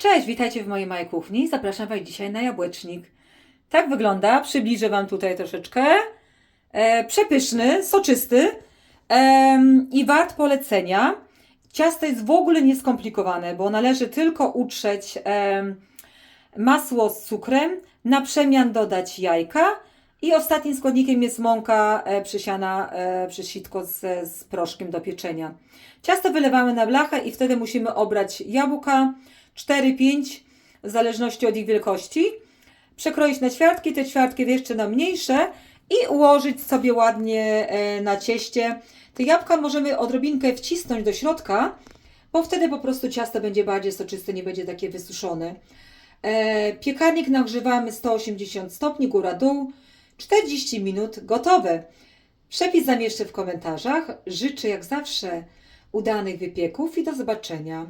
Cześć, witajcie w mojej małej kuchni. Zapraszam Was dzisiaj na jabłecznik. Tak wygląda, przybliżę Wam tutaj troszeczkę. E, przepyszny, soczysty em, i wart polecenia. Ciasto jest w ogóle nieskomplikowane, bo należy tylko utrzeć em, masło z cukrem, na przemian dodać jajka i ostatnim składnikiem jest mąka e, przysiana e, przez sitko z, z proszkiem do pieczenia. Ciasto wylewamy na blachę i wtedy musimy obrać jabłka 4-5 w zależności od ich wielkości. Przekroić na ćwiartki, te ćwiartki jeszcze na mniejsze i ułożyć sobie ładnie e, na cieście. Te jabłka możemy odrobinkę wcisnąć do środka, bo wtedy po prostu ciasto będzie bardziej soczyste, nie będzie takie wysuszone. E, piekarnik nagrzewamy 180 stopni, góra-dół, 40 minut, gotowe. Przepis zamieszczę w komentarzach. Życzę jak zawsze udanych wypieków i do zobaczenia.